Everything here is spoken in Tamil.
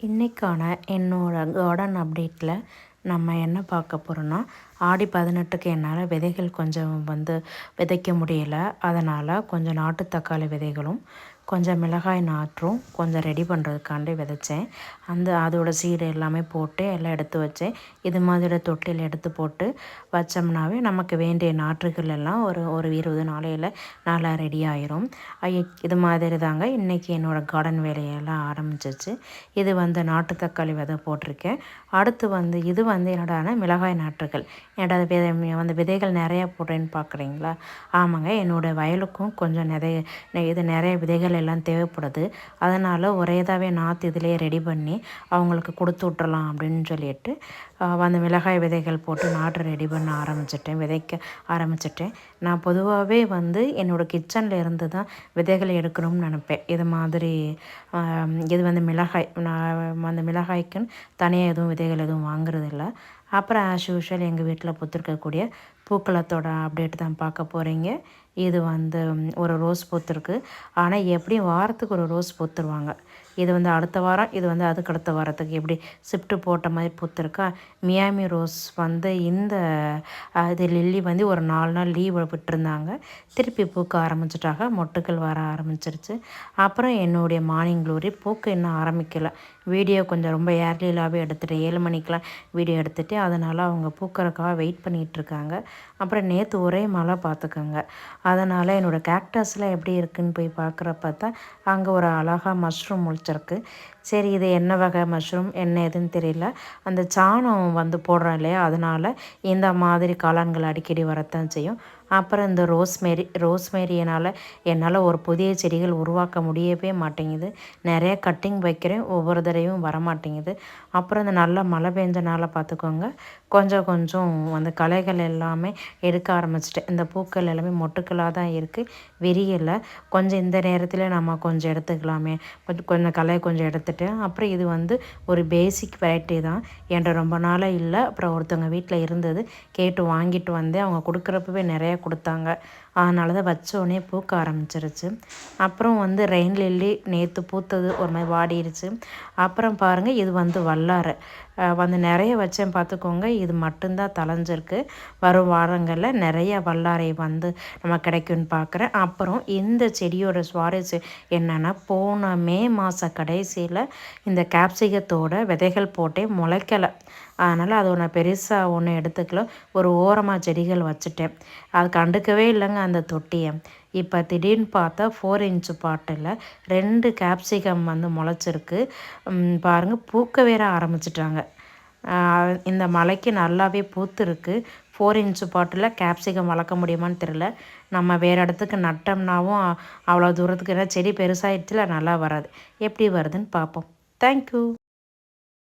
இன்றைக்கான என்னோடய கார்டன் அப்டேட்டில் நம்ம என்ன பார்க்க போகிறோன்னா ஆடி பதினெட்டுக்கு என்னால் விதைகள் கொஞ்சம் வந்து விதைக்க முடியலை. அதனால் கொஞ்சம் நாட்டு தக்காளி விதைகளும் கொஞ்சம் மிளகாய் நாற்றும் கொஞ்சம் ரெடி பண்ணுறதுக்காண்டி விதைச்சேன். அந்த அதோட சீடு எல்லாமே போட்டு எல்லாம் எடுத்து வச்சேன். இது மாதிரி தொட்டில் எடுத்து போட்டு வச்சோம்னாவே நமக்கு வேண்டிய நாற்றுகள் எல்லாம் ஒரு ஒரு இருபது நாளையில் நல்லா ரெடி ஆயிரும். இது மாதிரி தாங்க இன்றைக்கி என்னோடய கார்டன் வேலையெல்லாம் ஆரம்பிச்சிச்சு. இது வந்து நாட்டு தக்காளி விதை போட்டிருக்கேன். அடுத்து வந்து இது வந்து என்னோட மிளகாய் நாற்றுகள். என்னோட விதை வந்து விதைகள் நிறையா போடுறேன்னு பார்க்குறீங்களா ஆமாங்க என்னோடய வயலுக்கும் கொஞ்சம் நிறைய இது நிறைய விதைகள் எல்லாம் தேவைப்படுது. அதனால் ஒரே இதாகவே நாற்று இதிலே ரெடி பண்ணி அவங்களுக்கு கொடுத்து விட்றலாம் அப்படின்னு சொல்லிட்டு அந்த மிளகாய் விதைகள் போட்டு நாற்று ரெடி பண்ண ஆரம்பிச்சிட்டேன் விதைக்க ஆரம்பிச்சிட்டேன். நான் பொதுவாகவே வந்து என்னோடய கிச்சனில் இருந்து தான் விதைகள் எடுக்கணும்னு நினப்பேன். இது மாதிரி இது வந்து மிளகாய் நான் அந்த மிளகாய்க்குன்னு தனியாக எதுவும் விதைகள் எதுவும் வாங்குறதில்ல. அப்புறம் ஆஸ் யூஷுவல் எங்கள் வீட்டில் பொத்திருக்கக்கூடிய பூக்களத்தோட அப்டேட் தான் பார்க்க போகிறீங்க இது வந்து ஒரு ரோஸ் பூத்துருக்கு. ஆனால் எப்படியும் வாரத்துக்கு ஒரு ரோஸ் பூத்துருவாங்க. இது வந்து அடுத்த வாரம் இது வந்து அதுக்கு அடுத்த வாரத்துக்கு எப்படி ஷிஃப்ட்டு போட்ட மாதிரி பூத்துருக்கா மியாமி ரோஸ் வந்து இந்த இது லில்லி வந்து ஒரு நாலு நாள் லீவ் விட்டுருந்தாங்க. திருப்பி பூக்க ஆரம்பிச்சிட்டாக மொட்டுக்கள் வர ஆரம்பிச்சிருச்சு. அப்புறம் என்னுடைய மார்னிங் க்ளோரி பூக்க இன்னும் ஆரம்பிக்கலை. வீடியோ கொஞ்சம் ரொம்ப ஏர்லீலாகவே எடுத்துகிட்டு ஏழு மணிக்கெலாம் வீடியோ எடுத்துகிட்டு அதனால் அவங்க பூக்கிறக்காக வெயிட் பண்ணிகிட்ருக்காங்க. அப்புறம் நேற்று ஒரே மழை பார்த்துக்கோங்க. அதனால் என்னோடய கேக்டஸில் எப்படி இருக்குதுன்னு போய் பார்க்குறப்ப தான் அங்கே ஒரு அழகாக மஷ்ரூம் முழிச்சிருக்கு சரி இது என்ன வகை மஷ்ரூம் என்ன எதுன்னு தெரியல. அந்த சாணம் வந்து போடுறோம் இல்லையா? அதனால் இந்த மாதிரி காளான்கள் அடிக்கடி வரத்தான் செய்யும். அப்புறம் இந்த ரோஸ்மேரி ரோஸ்மேரியினால் என்னால் ஒரு புதிய செடிகள் உருவாக்க முடியவே மாட்டேங்குது. நிறைய கட்டிங் வைக்கிறேன் ஒவ்வொரு தடவையும் வர மாட்டேங்குது அப்புறம் இந்த நல்ல மழை பெஞ்சனால பார்த்துக்கோங்க கொஞ்சம் கொஞ்சம் அந்த களைகள் எல்லாமே எடுக்க ஆரம்பிச்சிட்டேன். இந்த பூக்கள் எல்லாமே மொட்டுக்களாக தான் இருக்குது விரியலை. கொஞ்சம் இந்த நேரத்தில் நம்ம கொஞ்சம் எடுத்துக்கலாமே. கொஞ்சம் கொஞ்சம் களை கொஞ்சம் எடுத்துட்டேன். அப்புறம் இது வந்து ஒரு பேசிக் வெரைட்டி தான். என்கிட்ட ரொம்ப நாளாக இல்லை. அப்புறம் ஒருத்தவங்க வீட்டில் இருந்தது கேட்டு வாங்கிட்டு வந்தேன். அவங்க கொடுக்குறப்பவே நிறைய கொடுத்தாங்க. அதனால தான் வச்சோடனே பூக்க ஆரம்பிச்சிருச்சு. அப்புறம் வந்து ரெயின் லில்லி நேற்று பூத்தது ஒரு மாதிரி வாடிருச்சு. அப்புறம் பாருங்கள் இது வந்து வல்லாரை. வந்து நிறைய வச்சேன் பார்த்துக்கோங்க. இது மட்டும்தான் தலைஞ்சிருக்கு வரும் வாரங்களில் நிறைய வல்லாரை வந்து நம்ம கிடைக்கும்னு பார்க்குறேன். அப்புறம் இந்த செடியோட சுவாரஸ்யம் என்னென்னா போன மே மாத கடைசியில் இந்த கேப்சிகத்தோட விதைகள் போட்டே முளைக்கலை. அதனால் அதை ஒன்று பெருசாக ஒன்று எடுத்துக்கல. ஒரு ஓரமாக செடிகள் வச்சுட்டேன். அது கண்டுக்கவே இல்லைங்க அந்த தொட்டியை. இப்போ திடீர்னு பார்த்தா ஃபோர் இன்ச்சு பாட்டில் ரெண்டு கேப்சிகம் வந்து முளைச்சிருக்கு. பாருங்கள் பூக்க வேற ஆரம்பிச்சிட்டாங்க. இந்த மலைக்கு நல்லாவே பூத்துருக்கு. ஃபோர் இன்ச்சு பாட்டில் கேப்சிகம் வளர்க்க முடியுமான்னு தெரில நம்ம வேறு இடத்துக்கு நட்டோம்னாவும் அவ்வளோ தூரத்துக்கு என்ன செடி பெருசாகிடுச்சுல நல்லா வராது. எப்படி வருதுன்னு பார்ப்போம். தேங்க்யூ